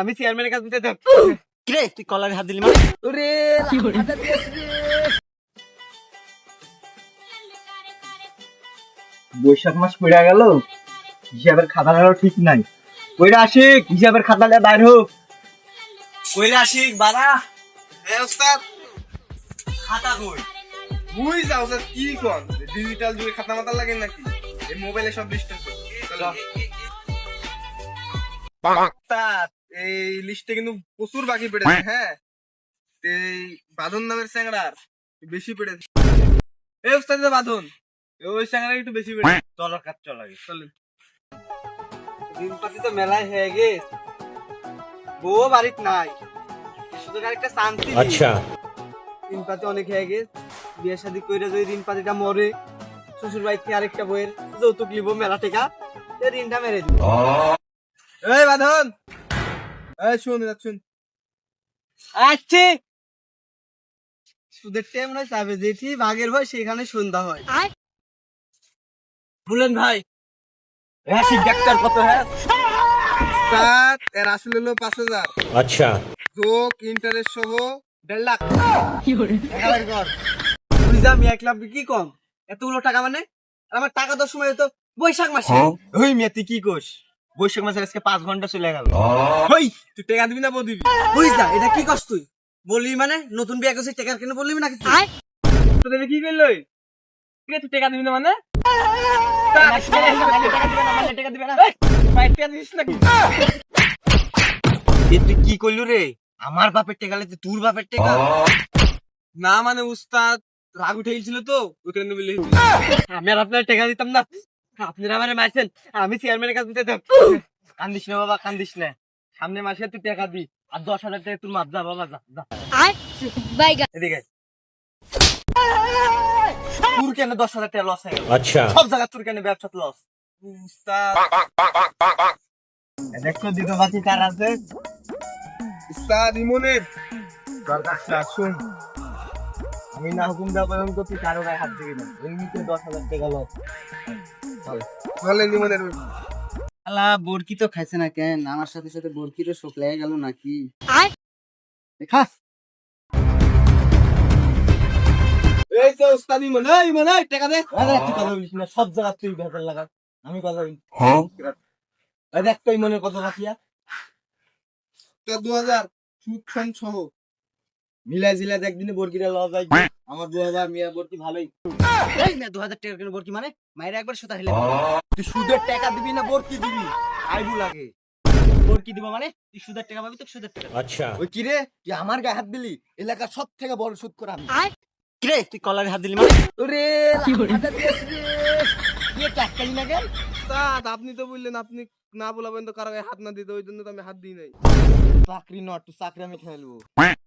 আমি কলারে হাত দিলি বৈশাখ মাস পড়ে গেল, হিসাবের খাতা খাতাটাও ঠিক নাই। কইরা আসিক হিসাবের খাতা খাতাটা বাইর হোক কইলে আসিক বাড়া। ওস্তাদ খাতা কই? মুই যাও কি কোন? ডিজিটাল যুগে খাতা মাতা লাগে নাকি? এই মোবাইলে সব লিস্ট এই লিস্টে কিন্তু প্রচুর বাকি পড়েছে হ্যাঁ? এই বাঁধন নামের স্যাংরার বেশি পড়েছে এই ওস্তাদ যে বাঁধন ওই স্যাংরার একটু বেশি পড়েছে চলো কাজ চল আগে চলেন দিনপাতি তো মেলায় হয়ে গেছে। বউ বাড়িতে নাই। শুধু একটা শান্তি। আচ্ছা। দিনপাতি অনেক হয়ে গেছে। বিয়ে শাদি কইরা যদি দিনপাতিটা মরে শ্বশুর ভাই আরেকটা বইয়ের যৌতুক মেলা টেকা ঋণটা মেরে দিব। এই বাঁধন! এই শুন শুন। আচ্ছা! সুদের টাইম নয় চাবে যেটি বাঘের সেখানে সন্ধ্যা হয়। বলেন ভাই হ্যাঁ ডাক্তার কত হ্যাঁ? এর আসলে হলো পাঁচ হাজার। আচ্ছা। যোগ ইন্টারেস্ট সহ দেড় লাখ। কি করে? তুই যা এক কি কম। এতগুলো টাকা মানে? আমার টাকা দেওয়ার সময় তো বৈশাখ মাসে। ওই মেয়ে তুই কি কোস বৈশাখ মাসের আজকে পাঁচ ঘণ্টা চলে গেল। ওই তুই টাকা দিবি না বউ দিবি? বুঝ যা এটা কি কস তুই? বললি মানে নতুন বিয়ে করছিস টাকার কেন বললি নাকি তুই? তোদের কি করল? তুই টাকা দিবি না মানে? এ তুই কি করলু রে? আমার বাপের টেকা লেতে তোর বাপের টেকা? না মানে উস্তাদ রাগ উঠে গেছিল তো ওইখানে মিলে আমি আর আপনার টাকা দিতাম না। আপনি আমার মারছেন আমি চেয়ারম্যানের কাছে দিতে কান্দিস না বাবা কান্দিস না। সামনে মাসে তুই টাকা দি আর দশ হাজার টাকা তুই মাপ যা বাবা যা যা। এদিকে তোর কেন দশ হাজার টাকা লস হয়ে গেল? আচ্ছা। সব জায়গা তোর কেন ব্যবসা লস দেখো দিদো বাতি কার আছে? ইস্তাদ ইমনের। দরকার আসুন। আমি না হুকুম দেওয়া পর্যন্ত তুই কারও গায়ে হাত দিবি না। এমনিতে দশ হাজার টাকা ইমনের আলা বরকি তো খাইছে না কেন? আমার সাথে সাথে বরকিরও শোক লেগে গেল নাকি? খাস এই তো উস্তাদ ইমন এই টাকা দে। আরে তুই কথা বলিস না সব জায়গা তুই ভেতর লাগা আমি কথা বলি। এই দেখ তুই মনে কথা রাখিয়া। তোর দু হাজার সুদ খান সহ। মিলাই জিলা বরকিটা যায় আমার দু হাজার মিয়া বরকি ভালোই। এই না দু হাজার টাকা বরকি মানে? মায়ের একবার সুতা হিলে তুই সুদের টাকা দিবি না বরকি দিবি? আইবু লাগে। বরকি দিব মানে? তুই সুদের টাকা পাবি তো সুদের টাকা আচ্ছা। ওই কি রে? আমার গায়ে হাত দিলি? এলাকার সব থেকে বড় সুদ করা আমি। কি রে? তুই কলারে হাত দিলি মানে? ওরে টাকা না তা আপনি তো বললেন আপনি না বলাবেন তো কারও হাত না দিতে ওই জন্য তো আমি হাত দিই নাই। চাকরি নট চাকরি আমি খেলব